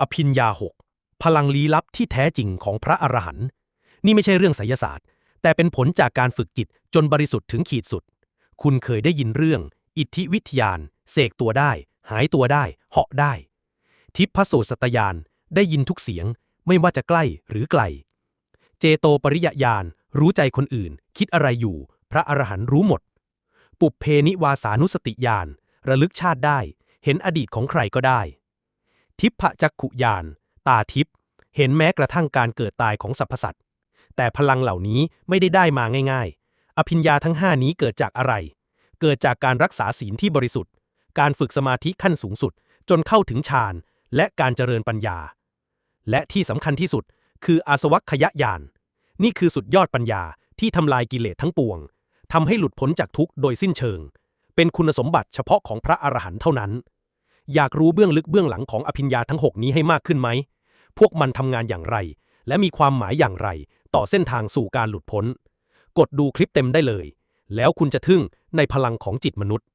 อภิญญาหกพลังลี้ลับที่แท้จริงของพระอรหันต์นี่ไม่ใช่เรื่องไสยศาสตร์ แต่เป็นผลจากการฝึกจิตจนบริสุทธิ์ถึงขีดสุด คุณเคยได้ยินเรื่อง อิทธิวิทยาน เสกตัวได้ หายตัวได้ เหาะได้ ทิพโสสตยาน ได้ยินทุกเสียง ไม่ว่าจะใกล้หรือไกล เจโตปริยญาณ รู้ใจคนอื่น คิดอะไรอยู่ พระอรหันต์รู้หมด ปุเพนิวาสานุสติญาณ ระลึกชาติได้ เห็นอดีตของใครก็ได้ ทิพจักขุญาณตาทิพเห็นแม้กระทั่งการเกิดตายของสรรพสัตว์แต่พลังเหล่านี้ไม่ได้ได้มาง่าย ๆ อภิญญาทั้งห้านี้เกิดจากอะไร เกิดจากการรักษาศีลที่บริสุทธิ์ การฝึกสมาธิขั้นสูงสุด จนเข้าถึงฌานและการเจริญปัญญา และที่สำคัญที่สุด คืออาสวัคยญาณนี่คือสุดยอดปัญญาที่ทำลายกิเลสทั้งปวงทำให้หลุดพ้นจากทุกข์โดยสิ้นเชิง เป็นคุณสมบัติเฉพาะของพระอรหันต์เท่านั้น อยากรู้เบื้องลึกเบื้องหลังของอภิญญาทั้ง 6 นี้ให้มากขึ้นไหม พวกมันทำงานอย่างไร และมีความหมายอย่างไร ต่อเส้นทางสู่การหลุดพ้น กดดูคลิปเต็มได้เลย แล้วคุณจะทึ่งในพลังของจิตมนุษย์